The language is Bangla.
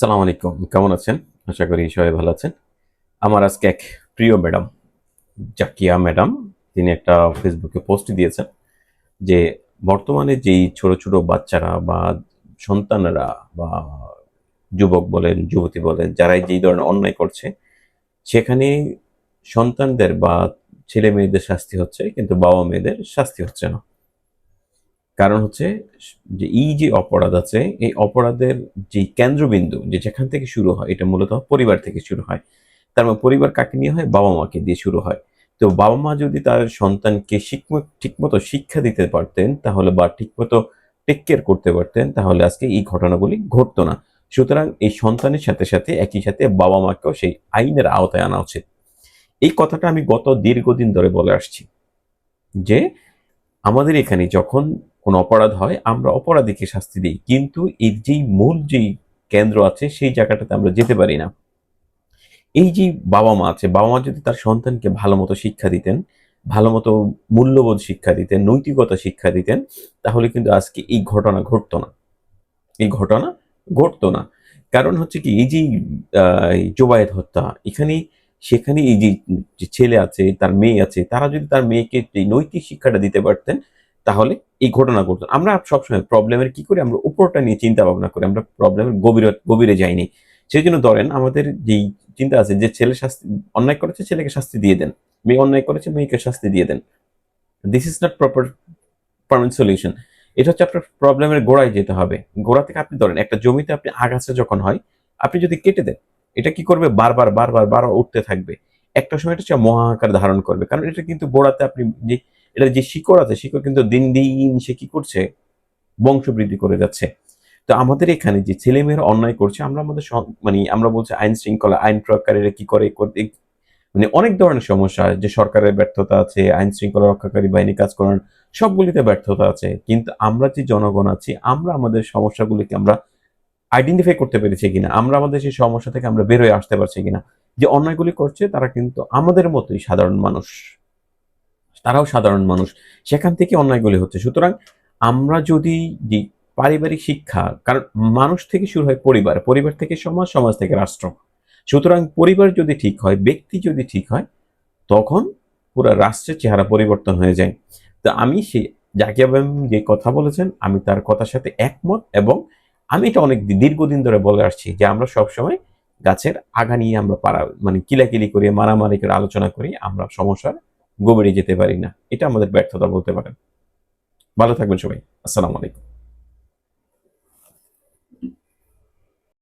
সালাম আলাইকুম। কেমন আছেন? আশা করি সবাই ভালো আছেন। আমার আজকে এক প্রিয় ম্যাডাম, জাকিয়া ম্যাডাম, তিনি একটা ফেসবুকে পোস্ট দিয়েছেন যে বর্তমানে যেই ছোট ছোট বাচ্চারা বা সন্তানরা বা যুবক বলেন, যুবতী বলেন, যারাই যেই ধরনের অন্যায় করছে, সেখানে সন্তানদের বা ছেলে মেয়েদের শাস্তি হচ্ছে, কিন্তু বাবা মেয়েদের শাস্তি হচ্ছে না। কারণ হচ্ছে যে এই যে অপরাধ আছে, এই অপরাধের যে কেন্দ্রবিন্দু যে যেখান থেকে শুরু হয়, এটা মূলত পরিবার থেকে শুরু হয়। তার মানে পরিবার কাকে নিয়ে হয়? বাবা মাকে দিয়ে শুরু হয়। তো বাবা মা যদি তার সন্তানকে ঠিকমতো শিক্ষা দিতে পারতেন, তাহলে বা ঠিকমতো টেক কেয়ার করতে পারতেন, তাহলে আজকে এই ঘটনাগুলি ঘটতো না। সুতরাং এই সন্তানের সাথে সাথে, একই সাথে বাবা মাকেও সেই আইনের আওতায় আনা উচিত। এই কথাটা আমি গত দীর্ঘদিন ধরে বলে আসছি যে আমাদের এখানে যখন কোনো অপরাধ হয়, আমরা অপরাধীকে শাস্তি দিই। কিন্তু এর যেই মূল যেই কেন্দ্র আছে, সেই জায়গাটাতে আমরা যেতে পারি না। এই যে বাবা মা আছে, বাবা মা যদি তার সন্তানকে ভালো মতো শিক্ষা দিতেন ভালো মতো মূল্যবোধ শিক্ষা দিতেন, নৈতিকতা শিক্ষা দিতেন, তাহলে কিন্তু আজকে এই ঘটনা ঘটতো না। এই ঘটনা ঘটতো না। কারণ হচ্ছে কি, এই যে জোবায়েত হত্যা, এখানে সেখানে এই যে ছেলে আছে, তার মেয়ে আছে, তারা যদি তার মেয়েকে এই নৈতিক শিক্ষাটা দিতে পারতেন, তাহলে এই ঘটনা ঘটতো। আমরা সবসময় প্রবলেমের কি করি? আমরা উপরটা নিয়ে চিন্তা ভাবনা করি। আমরা প্রবলেমের গভীরে গভীরে যাইনি। সেই জন্য ধরেন আমাদের যেই চিন্তা আছে যে, ছেলে শাস্তি, অন্যায় করেছে, ছেলেকে শাস্তি দিয়ে দেন। মেয়ে অন্যায় করেছে, মেয়েকে শাস্তি দিয়ে দেন। This is not proper permanent solution এটা হচ্ছে আপনার প্রবলেমের গোড়ায় যেতে হবে। গোড়া থেকে আপনি ধরেন, একটা জমিতে আপনি আগাছা যখন হয়, আপনি যদি কেটে দেন এটা কি করবে? বারবার বারবার বারবার উঠতে থাকবে। একটা সময় এটা মহাকার ধারণ করবে। কারণ এটা কিন্তু গোড়াতে আপনি যে, এটা যে শিকড় আছে, শিকড় কিন্তু দিন দিন সে কি করছে? বংশবৃদ্ধি করে যাচ্ছে। তো আমাদের এখানে যে ছেলেমেয়েরা অন্যায় করছে, আমরা আমাদের মানে আমরা বলছি আইন শৃঙ্খলা, আইন প্রয়োগকারীরা কি করে মানে অনেক ধরনের সমস্যা যে সরকারের ব্যর্থতা আছে, আইন শৃঙ্খলা রক্ষাকারী বাহিনী কাজ করার সবগুলিতে ব্যর্থতা আছে। কিন্তু আমরা যে জনগণ আছি, আমরা আমাদের সমস্যাগুলিকে আমরা আইডেন্টিফাই করতে পেরেছি কিনা, আমরা আমাদের সেই সমস্যা থেকে আমরা বের হয়ে আসতে পারছি কিনা, যে অন্যায়গুলি করছে তারা কিন্তু আমাদের মতোই সাধারণ মানুষ। তারাও সাধারণ মানুষ। সেখান থেকে অন্যায়গুলি হচ্ছে। সুতরাং আমরা যদি যে পারিবারিক শিক্ষা, কারণ মানুষ থেকে শুরু হয় পরিবার পরিবার থেকে সমাজ সমাজ থেকে রাষ্ট্র। সুতরাং পরিবার যদি ঠিক হয়, ব্যক্তি যদি ঠিক হয়, তখন পুরো রাষ্ট্রের চেহারা পরিবর্তন হয়ে যায়। তো আমি সেই জাকিয়া যে কথা বলেছেন, আমি তার কথার সাথে একমত এবং আমি এটা অনেক দীর্ঘদিন ধরে বলে আসছি যে আমরা সব সময় গাছের আগা নিয়ে আমরা পাড়া মানে কিলাকিলি করে, মারামারি করে আলোচনা করি, আমরা সমস্যার গভীরে যেতে পারি না। এটা আমাদের ব্যর্থতা বলতে পারেন। ভালো থাকবেন সবাই। আসসালামু আলাইকুম।